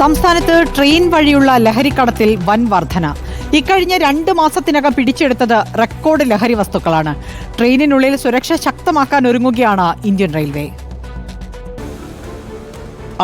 സംസ്ഥാനത്ത് ട്രെയിൻ വഴിയുള്ള ലഹരിക്കടത്തിൽ വൻ വർധന. ഇക്കഴിഞ്ഞ രണ്ട് മാസത്തിനകം പിടിച്ചെടുത്തത് റെക്കോർഡ് ലഹരി വസ്തുക്കളാണ്. ട്രെയിനിനുള്ളിൽ സുരക്ഷ ശക്തമാക്കാൻ ഒരുങ്ങുകയാണ് ഇന്ത്യൻ റെയിൽവേ.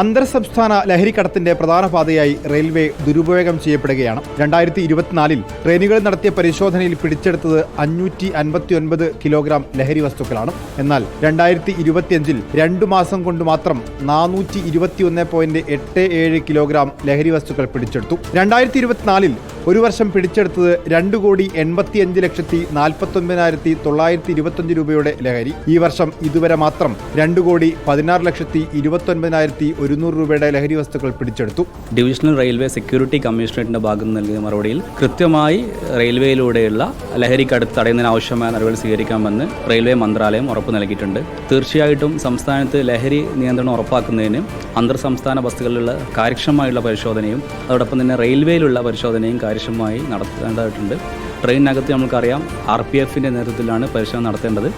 അന്തർ സംസ്ഥാന ലഹരിക്കടത്തിന്റെ പ്രധാന പാതയായി റെയിൽവേ ദുരുപയോഗം ചെയ്യപ്പെടുകയാണ്. രണ്ടായിരത്തി ഇരുപത്തിനാലിൽ ട്രെയിനുകളിൽ നടത്തിയ പരിശോധനയിൽ പിടിച്ചെടുത്തത് അഞ്ഞൂറ്റി അൻപത്തി ഒൻപത് കിലോഗ്രാം ലഹരി വസ്തുക്കളാണ്. എന്നാൽ രണ്ടായിരത്തി ഇരുപത്തിയഞ്ചിൽ രണ്ടു മാസം കൊണ്ട് മാത്രം നാനൂറ്റി ഇരുപത്തിയൊന്ന് പോയിന്റ് എട്ട് ഏഴ് കിലോഗ്രാം ലഹരി വസ്തുക്കൾ പിടിച്ചെടുത്തു. രണ്ടായിരത്തി ഇരുപത്തിനാലിൽ ഒരു വർഷം പിടിച്ചെടുത്തത് രണ്ട് കോടി എൺപത്തിയഞ്ച് ലക്ഷത്തി നാൽപ്പത്തൊൻപതിനായിരത്തി തൊള്ളായിരത്തി ഇരുപത്തഞ്ച് രൂപയുടെ ലഹരി. ഈ വർഷം ഇതുവരെ മാത്രം രണ്ട് കോടി പതിനാറ് ലക്ഷത്തി ഇരുപത്തൊൻപതിനായിരത്തി ഒരുന്നൂറ് രൂപയുടെ ലഹരി വസ്തുക്കൾ പിടിച്ചെടുത്തു. ഡിവിഷണൽ റെയിൽവേ സെക്യൂരിറ്റി കമ്മീഷണറേറ്റിന്റെ നിന്ന് നൽകിയ മറുപടിയിൽ കൃത്യമായി റെയിൽവേയിലൂടെയുള്ള ലഹരിക്കടുത്ത് തടയുന്നതിന് ആവശ്യമായ നടപടി സ്വീകരിക്കാമെന്ന് റെയിൽവേ മന്ത്രാലയം ഉറപ്പ് നൽകിയിട്ടുണ്ട്. തീർച്ചയായിട്ടും സംസ്ഥാനത്ത് ലഹരി നിയന്ത്രണം ഉറപ്പാക്കുന്നതിനും അന്തർ സംസ്ഥാന ബസ്സുകളിലുള്ള കാര്യക്ഷമമായുള്ള പരിശോധനയും അതോടൊപ്പം തന്നെ റെയിൽവേയിലുള്ള പരിശോധനയും കാര്യക്ഷമമായി നടത്തേണ്ടതായിട്ടുണ്ട്. ട്രെയിനകത്ത് നമുക്കറിയാം ആർ പി എഫിന്റെ നേതൃത്വത്തിലാണ് പരിശോധന നടത്തേണ്ടത്.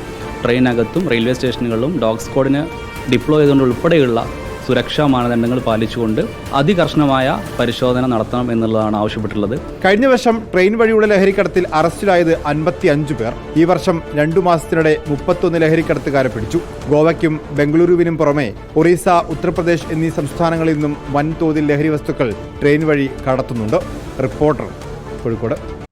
ട്രെയിനകത്തും റെയിൽവേ സ്റ്റേഷനുകളിലും ഡോഗ് സ്ക്വാഡിന് ഡിപ്ലോയ് ചെയ്തുകൊണ്ട് ഉൾപ്പെടെയുള്ള സുരക്ഷാ മാനദണ്ഡങ്ങൾ പാലിച്ചുകൊണ്ട് അതികർശനമായ പരിശോധന നടത്തണം എന്നുള്ളതാണ് ആവശ്യപ്പെട്ടിട്ടുള്ളത്. കഴിഞ്ഞ വർഷം ട്രെയിൻ വഴിയുള്ള ലഹരിക്കടത്തിൽ അറസ്റ്റിലായത് അൻപത്തി അഞ്ച് പേർ. ഈ വർഷം രണ്ടു മാസത്തിനിടെ മുപ്പത്തൊന്ന് ലഹരിക്കടത്തുകാരെ പിടിച്ചു. ഗോവയ്ക്കും ബംഗളൂരുവിനും പുറമെ ഒറീസ ഉത്തർപ്രദേശ് എന്നീ സംസ്ഥാനങ്ങളിൽ നിന്നും വൻതോതിൽ ലഹരി വസ്തുക്കൾ ട്രെയിൻ വഴി കടത്തുന്നുണ്ട്. റിപ്പോർട്ടർ കോഴിക്കോട്.